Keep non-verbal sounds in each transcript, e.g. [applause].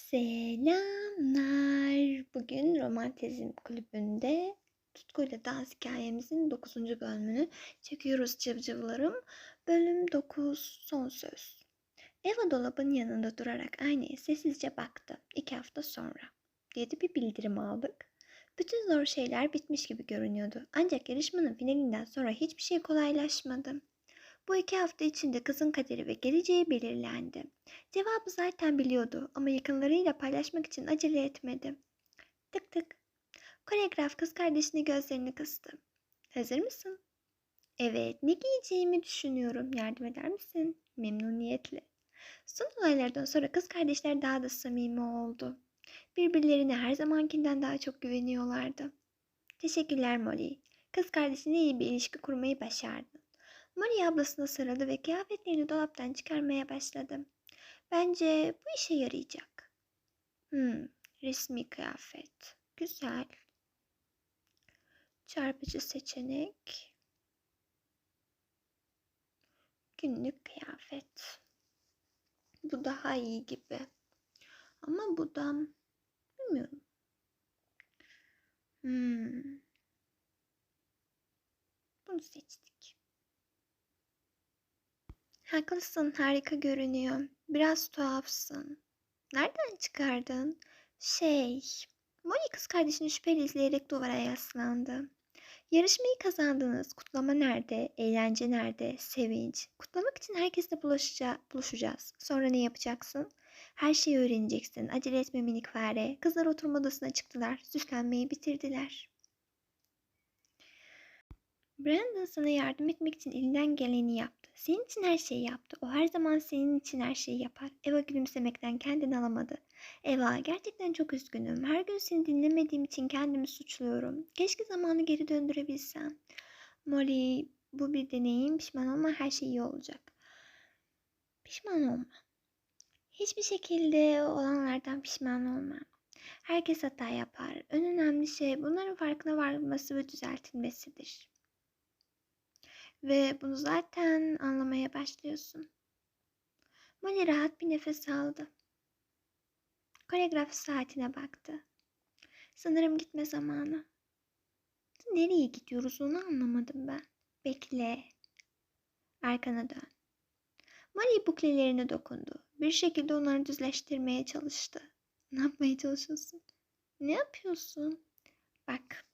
Selamlar. Bugün Romantizm Kulübü'nde Tutkuyla Dans hikayemizin 9. bölümünü çekiyoruz cıvcıvlarım. Bölüm 9 son söz. Eva dolabın yanında durarak aynaya sessizce baktı. İki hafta sonra. Dedi bir bildirim aldık. Bütün zor şeyler bitmiş gibi görünüyordu. Ancak yarışmanın finalinden sonra hiçbir şey kolaylaşmadı. Bu iki hafta içinde kızın kaderi ve geleceği belirlendi. Cevabı zaten biliyordu ama yakınlarıyla paylaşmak için acele etmedi. Tık tık. Koreograf kız kardeşini gözlerini kıstı. Hazır mısın? Evet, ne giyeceğimi düşünüyorum. Yardım eder misin? Memnuniyetle. Son olaylardan sonra kız kardeşler daha da samimi oldu. Birbirlerine her zamankinden daha çok güveniyorlardı. Teşekkürler Molly. Kız kardeşine iyi bir ilişki kurmayı başardın. Molly ablasına sarıldı ve kıyafetlerini dolaptan çıkarmaya başladı. Bence bu işe yarayacak. Hmm, resmi kıyafet. Güzel. Çarpıcı seçenek. Günlük kıyafet. Bu daha iyi gibi. Ama bu da bilmiyorum. Hmm. Bunu seçtik. Haklısın, harika görünüyor. Biraz tuhafsın. Nereden çıkardın? Şey, Molly kız kardeşini şüpheyle izleyerek duvara yaslandı. Yarışmayı kazandınız. Kutlama nerede? Eğlence nerede? Sevinç. Kutlamak için herkesle buluşacağız. Sonra ne yapacaksın? Her şeyi öğreneceksin. Acele etme minik fare. Kızlar oturma odasına çıktılar. Süslenmeyi bitirdiler. Brandon sana yardım etmek için elinden geleni yaptı. Senin için her şeyi yaptı. O her zaman senin için her şeyi yapar. Eva gülümsemekten kendini alamadı. Eva gerçekten çok üzgünüm. Her gün seni dinlemediğim için kendimi suçluyorum. Keşke zamanı geri döndürebilsem. Molly bu bir deneyim. Pişman olma her şey iyi olacak. Pişman olma. Hiçbir şekilde olanlardan pişman olma. Herkes hata yapar. En önemli şey bunların farkına varması ve düzeltilmesidir. Ve bunu zaten anlamaya başlıyorsun. Molly rahat bir nefes aldı. Koreograf saatine baktı. Sanırım gitme zamanı. Nereye gidiyoruz onu anlamadım ben. Bekle. Arkana dön. Molly buklelerine dokundu. Bir şekilde onları düzleştirmeye çalıştı. Ne yapmaya çalışıyorsun? Ne yapıyorsun? Bak.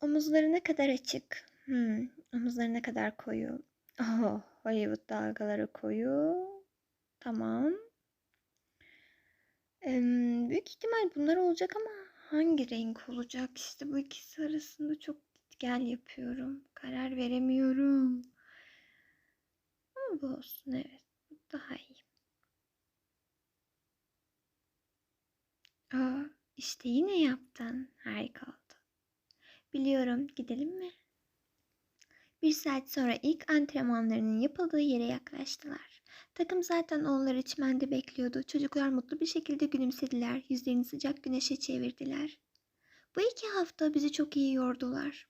Omuzlarına kadar açık. Hmm, omuzlarına kadar koyu. Oh, Hollywood dalgaları koyu. Tamam. Ee, büyük ihtimal bunlar olacak ama hangi renk olacak? İşte bu ikisi arasında çok gel yapıyorum. Karar veremiyorum. Ama bu olsun evet. Bu daha iyi. Aa, işte yine yaptın. Harika oldu. Biliyorum. Gidelim mi? Bir saat sonra ilk antrenmanlarının yapıldığı yere yaklaştılar. Takım zaten onları çimende bekliyordu. Çocuklar mutlu bir şekilde gülümsediler. Yüzlerini sıcak güneşe çevirdiler. Bu iki hafta bizi çok iyi yordular.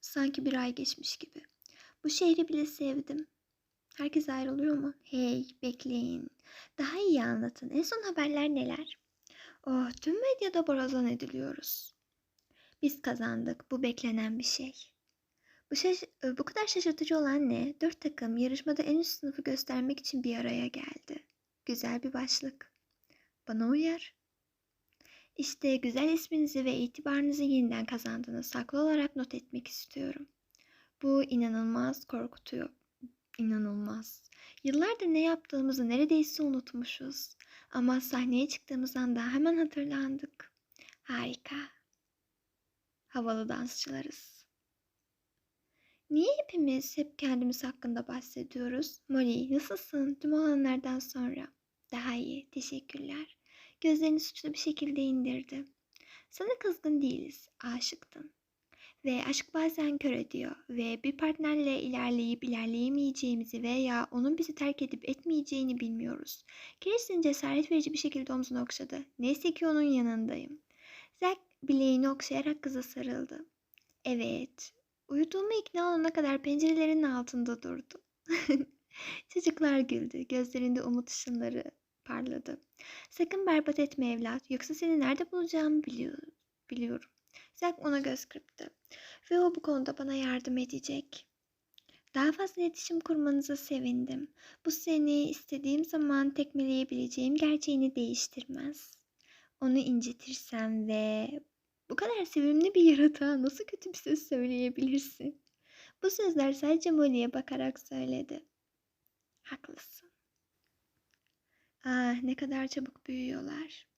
Sanki bir ay geçmiş gibi. Bu şehri bile sevdim. Herkes ayrılıyor mu? Hey, bekleyin. Daha iyi anlatın. En son haberler neler? Oh, tüm medyada borazan ediliyoruz. Biz kazandık. Bu beklenen bir şey. Bu, şaş bu kadar şaşırtıcı olan ne? Dört takım yarışmada en üst sınıfı göstermek için bir araya geldi. Güzel bir başlık. Bana uyar. İşte güzel isminizi ve itibarınızı yeniden kazandınız. Saklı olarak not etmek istiyorum. Bu inanılmaz korkutuyor. İnanılmaz. Yıllardır ne yaptığımızı neredeyse unutmuşuz. Ama sahneye çıktığımız anda hemen hatırlandık. Harika. Havalı dansçılarız. Niye hepimiz hep kendimiz hakkında bahsediyoruz? Molly nasılsın tüm olanlardan sonra? Daha iyi, teşekkürler. Gözlerini suçlu bir şekilde indirdi. Sana kızgın değiliz, aşıktın. Ve aşk bazen kör ediyor ve bir partnerle ilerleyip ilerleyemeyeceğimizi veya onun bizi terk edip etmeyeceğini bilmiyoruz. Kirsten cesaret verici bir şekilde omzunu okşadı. Neyse ki onun yanındayım. Zack bileğini okşayarak kıza sarıldı. Evet, uyuduğuma ikna olana kadar pencerelerin altında durdu. [laughs] Çocuklar güldü. Gözlerinde umut ışınları parladı. Sakın berbat etme evlat. Yoksa seni nerede bulacağımı biliyor, biliyorum. Zack ona göz kırptı. Ve o bu konuda bana yardım edecek. Daha fazla iletişim kurmanıza sevindim. Bu seni istediğim zaman tekmeleyebileceğim gerçeğini değiştirmez. Onu incitirsem ve bu kadar sevimli bir yaratığa nasıl kötü bir söz söyleyebilirsin? Bu sözler sadece Molly'e bakarak söyledi. Haklısın. Ah ne kadar çabuk büyüyorlar.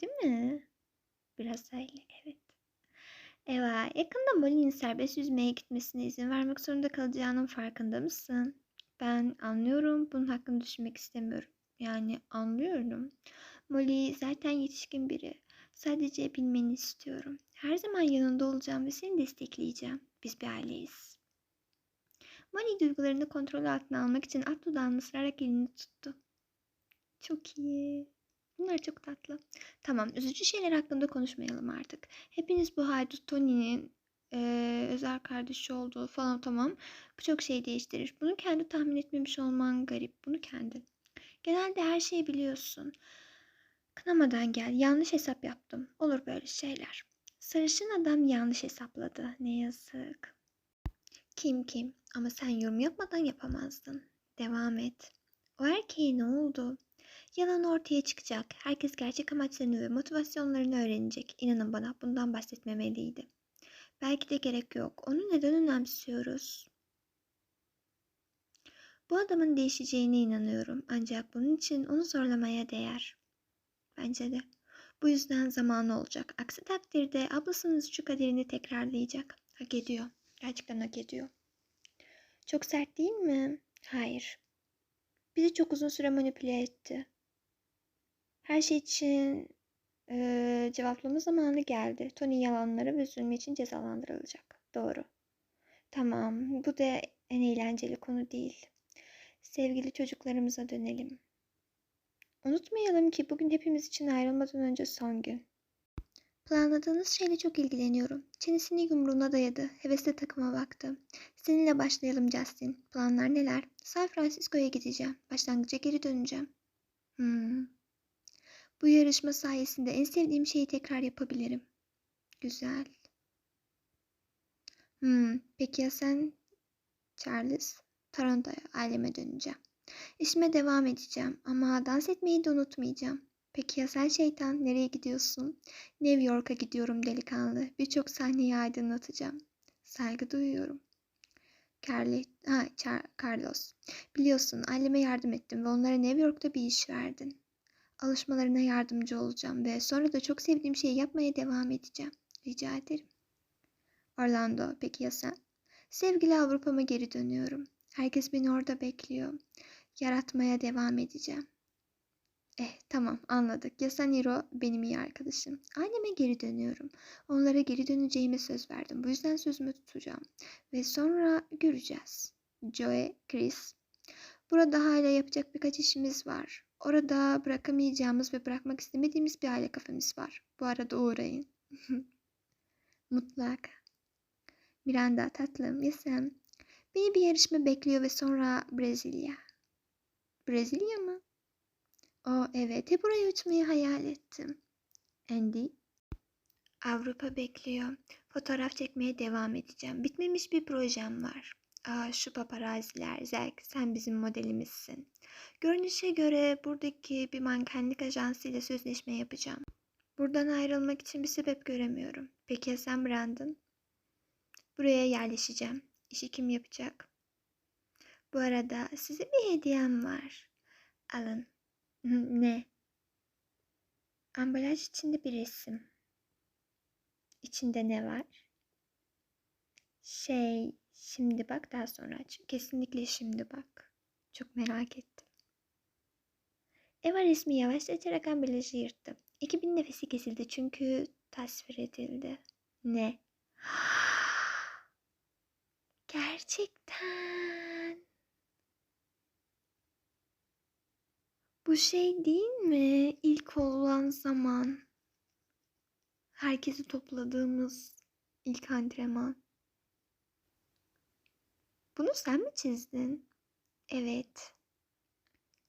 Değil mi? Biraz öyle evet. Eva yakında Molly'nin serbest yüzmeye gitmesine izin vermek zorunda kalacağının farkında mısın? Ben anlıyorum. Bunun hakkında düşünmek istemiyorum. Yani anlıyorum. Molly zaten yetişkin biri. Sadece bilmeni istiyorum. Her zaman yanında olacağım ve seni destekleyeceğim. Biz bir aileyiz. Molly duygularını kontrol altına almak için alt dudağını ısırarak elini tuttu. Çok iyi. Bunlar çok tatlı. Tamam, üzücü şeyler hakkında konuşmayalım artık. Hepiniz bu haydut Tony'nin eee, özel kardeşi olduğu falan tamam. Bu çok şey değiştirir. Bunu kendi tahmin etmemiş olman garip. Bunu kendin. Genelde her şeyi biliyorsun. Kınamadan gel. Yanlış hesap yaptım. Olur böyle şeyler. Sarışın adam yanlış hesapladı. Ne yazık. Kim kim? Ama sen yorum yapmadan yapamazdın. Devam et. O erkeğe ne oldu? Yalan ortaya çıkacak. Herkes gerçek amaçlarını ve motivasyonlarını öğrenecek. İnanın bana bundan bahsetmemeliydi. Belki de gerek yok. Onu neden önemsiyoruz? Bu adamın değişeceğine inanıyorum. Ancak bunun için onu zorlamaya değer. Bence de. Bu yüzden zamanı olacak. Aksi takdirde ablasının şu kaderini tekrarlayacak. Hak ediyor. Gerçekten hak ediyor. Çok sert değil mi? Hayır. Bizi çok uzun süre manipüle etti. Her şey için eee, cevaplama zamanı geldi. Tony yalanları ve zulmü için cezalandırılacak. Doğru. Tamam, bu da en eğlenceli konu değil. Sevgili çocuklarımıza dönelim. Unutmayalım ki bugün hepimiz için ayrılmadan önce son gün. Planladığınız şeyle çok ilgileniyorum. Çenesini yumruğuna dayadı. Hevesle takıma baktı. Seninle başlayalım Justin. Planlar neler? San Francisco'ya gideceğim. Başlangıca geri döneceğim. Hmm. Bu yarışma sayesinde en sevdiğim şeyi tekrar yapabilirim. Güzel. Hmm. Peki ya sen? Charles? Toronto'ya aileme döneceğim. İşime devam edeceğim ama dans etmeyi de unutmayacağım. Peki ya sen şeytan nereye gidiyorsun? New York'a gidiyorum delikanlı. Birçok sahneyi aydınlatacağım. Saygı duyuyorum. Carly, ha, Char- Carlos. Biliyorsun aileme yardım ettim ve onlara New York'ta bir iş verdin. Alışmalarına yardımcı olacağım ve sonra da çok sevdiğim şeyi yapmaya devam edeceğim. Rica ederim. Orlando, peki ya sen? Sevgili Avrupa'ma geri dönüyorum. Herkes beni orada bekliyor. Yaratmaya devam edeceğim. Eh tamam anladık. Ya sen Hiro benim iyi arkadaşım. Aileme geri dönüyorum. Onlara geri döneceğime söz verdim. Bu yüzden sözümü tutacağım. Ve sonra göreceğiz. Joe, Chris. Burada hala yapacak birkaç işimiz var. Orada bırakamayacağımız ve bırakmak istemediğimiz bir aile kafemiz var. Bu arada uğrayın. [laughs] Mutlaka. Miranda tatlım ya sen? Beni bir yarışma bekliyor ve sonra Brezilya. Brezilya mı? O evet, hep oraya uçmayı hayal ettim. Andy? Avrupa bekliyor. Fotoğraf çekmeye devam edeceğim. Bitmemiş bir projem var. Aa, şu paparaziler, Zack, sen bizim modelimizsin. Görünüşe göre buradaki bir mankenlik ajansıyla sözleşme yapacağım. Buradan ayrılmak için bir sebep göremiyorum. Peki ya sen Brandon? Buraya yerleşeceğim. İşi kim yapacak? Bu arada size bir hediyem var. Alın. Ne? Ambalaj içinde bir resim. İçinde ne var? Şey, şimdi bak daha sonra aç. Kesinlikle şimdi bak. Çok merak ettim. Eva resmi yavaşça açarak ambalajı yırttı. Ekibin nefesi kesildi çünkü tasvir edildi. Ne? [gasps] Gerçekten. Bu şey değil mi? İlk olan zaman. Herkesi topladığımız ilk antrenman. Bunu sen mi çizdin? Evet.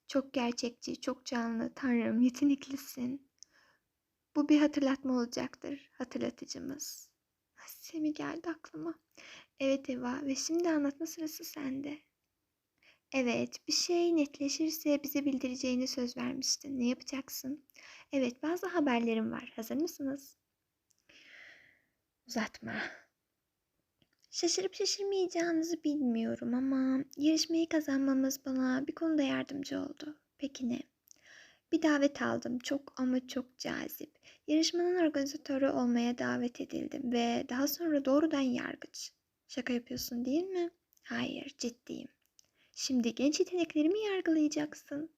Çok gerçekçi, çok canlı. Tanrım, yeteneklisin. Bu bir hatırlatma olacaktır. Hatırlatıcımız. Semi geldi aklıma. Evet Eva ve şimdi anlatma sırası sende. Evet, bir şey netleşirse bize bildireceğini söz vermiştin. Ne yapacaksın? Evet, bazı haberlerim var. Hazır mısınız? Uzatma. Şaşırıp şaşırmayacağınızı bilmiyorum ama yarışmayı kazanmamız bana bir konuda yardımcı oldu. Peki ne? Bir davet aldım. Çok ama çok cazip. Yarışmanın organizatörü olmaya davet edildim ve daha sonra doğrudan yargıç. Şaka yapıyorsun değil mi? Hayır, ciddiyim. Şimdi genç yeteneklerimi yargılayacaksın.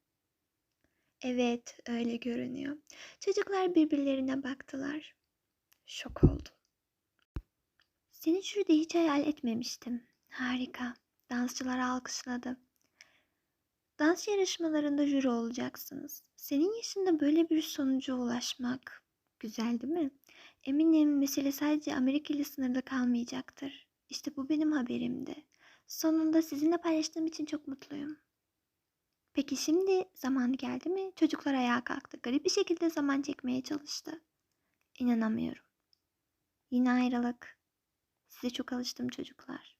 Evet, öyle görünüyor. Çocuklar birbirlerine baktılar. Şok oldum. Seni şurada hiç hayal etmemiştim. Harika. Dansçılar alkışladı. Dans yarışmalarında jüri olacaksınız. Senin yaşında böyle bir sonuca ulaşmak güzel değil mi? Eminim mesele sadece Amerika ile sınırlı kalmayacaktır. İşte bu benim haberimdi. Sonunda sizinle paylaştığım için çok mutluyum. Peki şimdi zamanı geldi mi? Çocuklar ayağa kalktı. Garip bir şekilde zaman çekmeye çalıştı. İnanamıyorum. Yine ayrılık. Size çok alıştım çocuklar.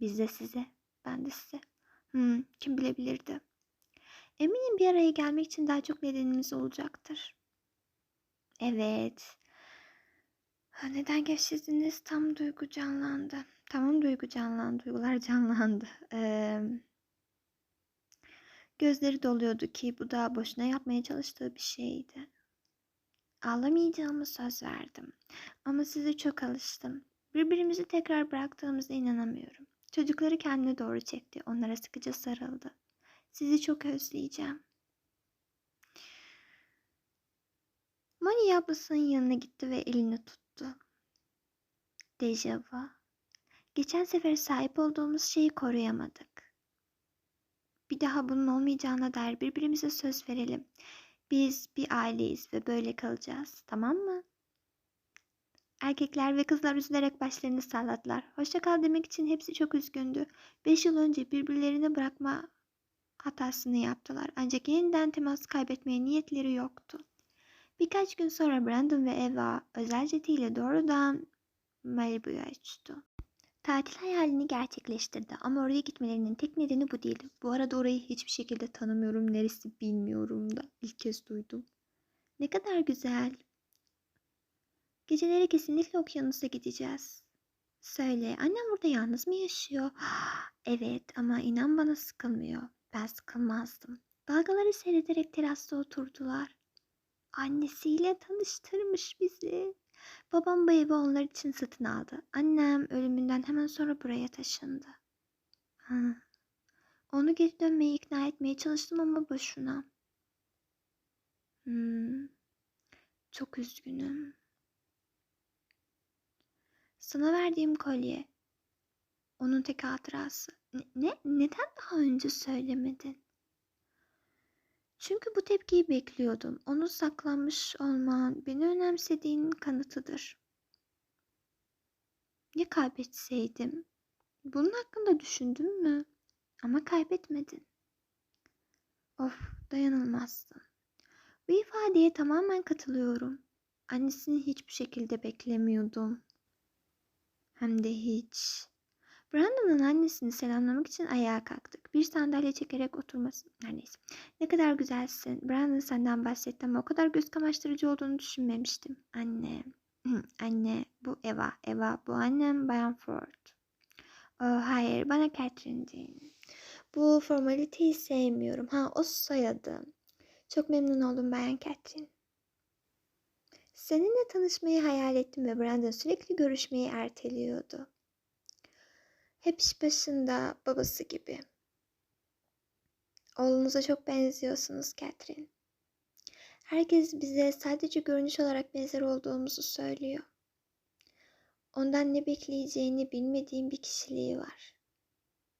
Biz de size, ben de size. Hmm, kim bilebilirdi. Eminim bir araya gelmek için daha çok nedenimiz olacaktır. Evet. Neden geçtiniz? Tam duygu canlandı. Tamam duygu canlandı, duygular canlandı. Ee, gözleri doluyordu ki bu da boşuna yapmaya çalıştığı bir şeydi. Ağlamayacağımı söz verdim. Ama size çok alıştım. Birbirimizi tekrar bıraktığımıza inanamıyorum. Çocukları kendine doğru çekti. Onlara sıkıca sarıldı. Sizi çok özleyeceğim. Moni ablasının yanına gitti ve elini tuttu. Dejavu. Geçen sefer sahip olduğumuz şeyi koruyamadık. Bir daha bunun olmayacağına dair birbirimize söz verelim. Biz bir aileyiz ve böyle kalacağız. Tamam mı? Erkekler ve kızlar üzülerek başlarını salladılar. Hoşça kal demek için hepsi çok üzgündü. Beş yıl önce birbirlerini bırakma hatasını yaptılar. Ancak yeniden temas kaybetmeye niyetleri yoktu. Birkaç gün sonra Brandon ve Eva özel jetiyle doğrudan Malibu'ya uçtu. Tatil hayalini gerçekleştirdi ama oraya gitmelerinin tek nedeni bu değil. Bu arada orayı hiçbir şekilde tanımıyorum. Neresi bilmiyorum da. ilk kez duydum. Ne kadar güzel. Geceleri kesinlikle okyanusa gideceğiz. Söyle, annem burada yalnız mı yaşıyor? [gasps] evet ama inan bana sıkılmıyor. Ben sıkılmazdım. Dalgaları seyrederek terasta oturdular. Annesiyle tanıştırmış bizi. Babam bu evi onlar için satın aldı. Annem ölümünden hemen sonra buraya taşındı. Ha. Onu geri dönmeye ikna etmeye çalıştım ama boşuna. Hmm. Çok üzgünüm. Sana verdiğim kolye. Onun tek hatırası. Ne, ne? Neden daha önce söylemedin? Çünkü bu tepkiyi bekliyordum. Onu saklanmış olman beni önemsediğin kanıtıdır. Ya kaybetseydim? Bunun hakkında düşündün mü? Ama kaybetmedin. Of, dayanılmazsın. Bu ifadeye tamamen katılıyorum. Annesini hiçbir şekilde beklemiyordum. Hem de hiç. Brandon'ın annesini selamlamak için ayağa kalktık. Bir sandalye çekerek oturması. Her neyse. Ne kadar güzelsin. Brandon senden bahsetti ama o kadar göz kamaştırıcı olduğunu düşünmemiştim. Anne. Anne. Bu Eva. Eva. Bu annem Bayan Ford. Oh, hayır. Bana Catherine deyin. Bu formaliteyi sevmiyorum. Ha o soyadı. Çok memnun oldum Bayan Catherine. Seninle tanışmayı hayal ettim ve Brandon sürekli görüşmeyi erteliyordu. Hep iş başında babası gibi. Oğlunuza çok benziyorsunuz Catherine. Herkes bize sadece görünüş olarak benzer olduğumuzu söylüyor. Ondan ne bekleyeceğini bilmediğim bir kişiliği var.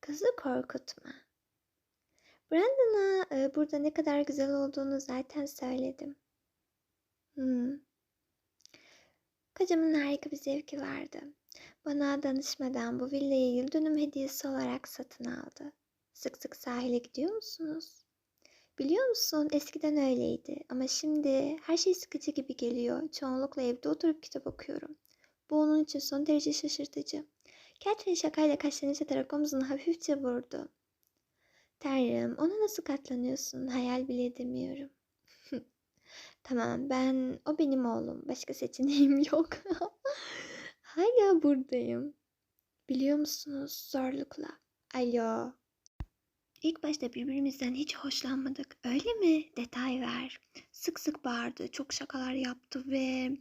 Kızı korkutma. Brandon'a e, burada ne kadar güzel olduğunu zaten söyledim. Hmm. Kocamın harika bir zevki vardı. Bana danışmadan bu villayı yıl dönüm hediyesi olarak satın aldı. Sık sık sahile gidiyor musunuz? Biliyor musun eskiden öyleydi ama şimdi her şey sıkıcı gibi geliyor. Çoğunlukla evde oturup kitap okuyorum. Bu onun için son derece şaşırtıcı. Catherine şakayla kaşlarını çatarak omzunu hafifçe vurdu. Tanrım ona nasıl katlanıyorsun hayal bile edemiyorum. [laughs] tamam ben o benim oğlum başka seçeneğim [laughs] yok. Hala buradayım. Biliyor musunuz zorlukla. Alo. İlk başta birbirimizden hiç hoşlanmadık. Öyle mi? Detay ver. Sık sık bağırdı, çok şakalar yaptı ve...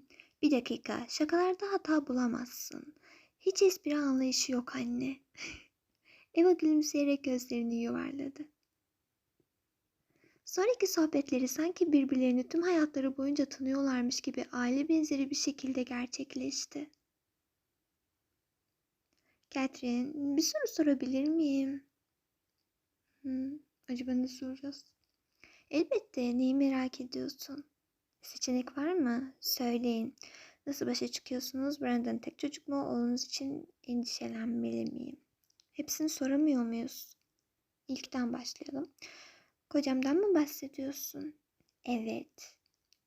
Bir dakika, şakalarda hata bulamazsın. Hiç espri anlayışı yok anne. [laughs] Eva gülümseyerek gözlerini yuvarladı. Sonraki sohbetleri sanki birbirlerini tüm hayatları boyunca tanıyorlarmış gibi aile benzeri bir şekilde gerçekleşti. Catherine, bir soru sorabilir miyim? Hmm, acaba ne soracağız? Elbette, neyi merak ediyorsun? Seçenek var mı? Söyleyin. Nasıl başa çıkıyorsunuz? Brandon tek çocuk mu? Oğlunuz için endişelenmeli miyim? Hepsini soramıyor muyuz? İlkten başlayalım. Kocamdan mı bahsediyorsun? Evet.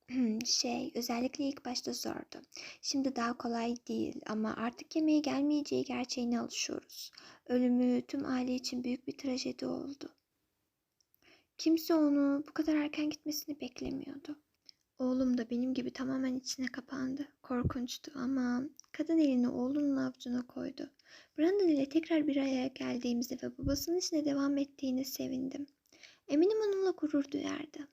[clears throat] Şey, özellikle ilk başta zordu. Şimdi daha kolay değil ama artık yemeğe gelmeyeceği gerçeğine alışıyoruz. Ölümü tüm aile için büyük bir trajedi oldu. Kimse onu bu kadar erken gitmesini beklemiyordu. Oğlum da benim gibi tamamen içine kapandı. Korkunçtu ama kadın elini oğlunun avucuna koydu. Brandon ile tekrar bir araya geldiğimizde ve babasının işine devam ettiğine sevindim. Eminim onunla gurur duyardı.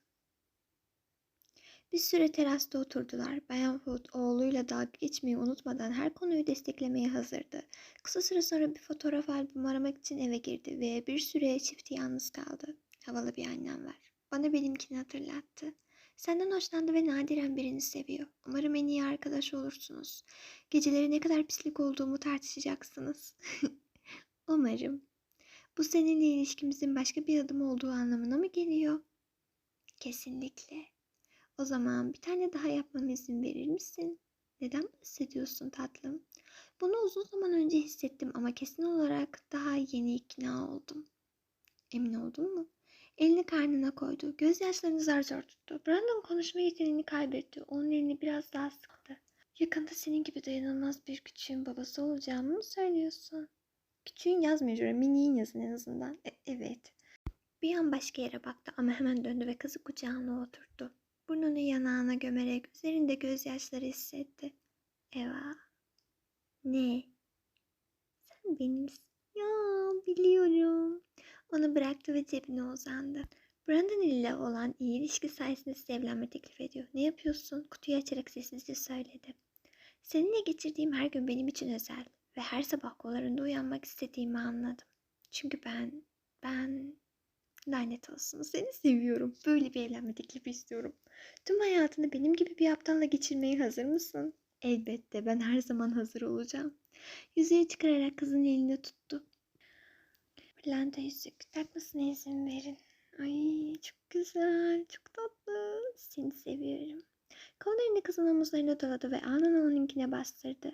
Bir süre terasta oturdular. Bayan Foot oğluyla dalga geçmeyi unutmadan her konuyu desteklemeye hazırdı. Kısa süre sonra bir fotoğraf albümü aramak için eve girdi ve bir süre çifti yalnız kaldı. Havalı bir annem var. Bana benimkini hatırlattı. Senden hoşlandı ve nadiren birini seviyor. Umarım en iyi arkadaş olursunuz. Geceleri ne kadar pislik olduğumu tartışacaksınız. [laughs] Umarım. Bu seninle ilişkimizin başka bir adım olduğu anlamına mı geliyor? Kesinlikle. O zaman bir tane daha yapmama izin verir misin? Neden bahsediyorsun tatlım? Bunu uzun zaman önce hissettim ama kesin olarak daha yeni ikna oldum. Emin oldun mu? Elini karnına koydu. Gözyaşlarını zar zor tuttu. Brandon konuşma yeteneğini kaybetti. Onun elini biraz daha sıktı. Yakında senin gibi dayanılmaz bir küçüğün babası olacağımı mı söylüyorsun? Küçüğün yazmıyor şöyle miniğin yazın en azından. E- evet. Bir an başka yere baktı ama hemen döndü ve kızı kucağına oturttu. Burnunu yanağına gömerek üzerinde gözyaşları hissetti. Eva. Ne? Sen benimsin. Ya biliyorum. Onu bıraktı ve cebine uzandı. Brandon ile olan iyi ilişki sayesinde size evlenme teklif ediyor. Ne yapıyorsun? Kutuyu açarak sessizce söyledi. Seninle geçirdiğim her gün benim için özel ve her sabah kollarında uyanmak istediğimi anladım. Çünkü ben, ben lanet olsun seni seviyorum. Böyle bir evlenme teklifi istiyorum. Tüm hayatını benim gibi bir aptalla geçirmeye hazır mısın? Elbette ben her zaman hazır olacağım. Yüzüğü çıkararak kızın elini tuttu. Pırlanta yüzük takmasına izin verin. Ay çok güzel, çok tatlı. Seni seviyorum. Kollarını kızın omuzlarına doladı ve anında onunkine bastırdı.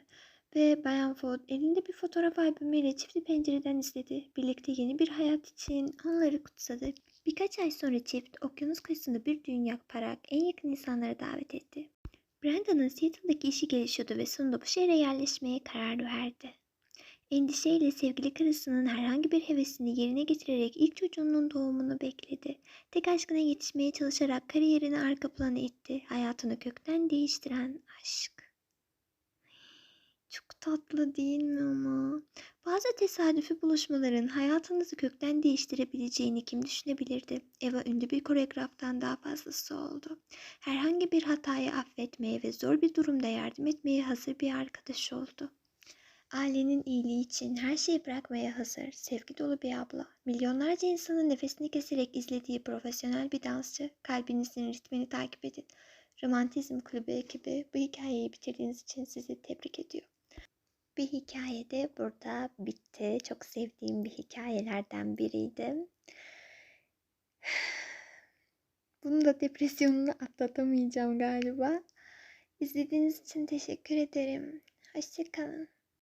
Ve Bayan Ford elinde bir fotoğraf albümüyle çifti pencereden izledi. Birlikte yeni bir hayat için onları kutsadı. Birkaç ay sonra çift okyanus kıyısında bir düğün yaparak en yakın insanları davet etti. Brandon'ın Seattle'daki işi gelişiyordu ve sonunda bu şehre yerleşmeye karar verdi. Endişeyle sevgili karısının herhangi bir hevesini yerine getirerek ilk çocuğunun doğumunu bekledi. Tek aşkına yetişmeye çalışarak kariyerini arka plana itti. Hayatını kökten değiştiren aşk. Çok tatlı değil mi ama? Bazı tesadüfi buluşmaların hayatınızı kökten değiştirebileceğini kim düşünebilirdi? Eva ünlü bir koreograftan daha fazlası oldu. Herhangi bir hatayı affetmeye ve zor bir durumda yardım etmeye hazır bir arkadaş oldu. Ailenin iyiliği için her şeyi bırakmaya hazır, sevgi dolu bir abla. Milyonlarca insanın nefesini keserek izlediği profesyonel bir dansçı. Kalbinizin ritmini takip edin. Romantizm Kulübü ekibi bu hikayeyi bitirdiğiniz için sizi tebrik ediyor. Bir hikaye de burada bitti. Çok sevdiğim bir hikayelerden biriydi. [sighs] Bunu da depresyonunu atlatamayacağım galiba. İzlediğiniz için teşekkür ederim. Hoşçakalın.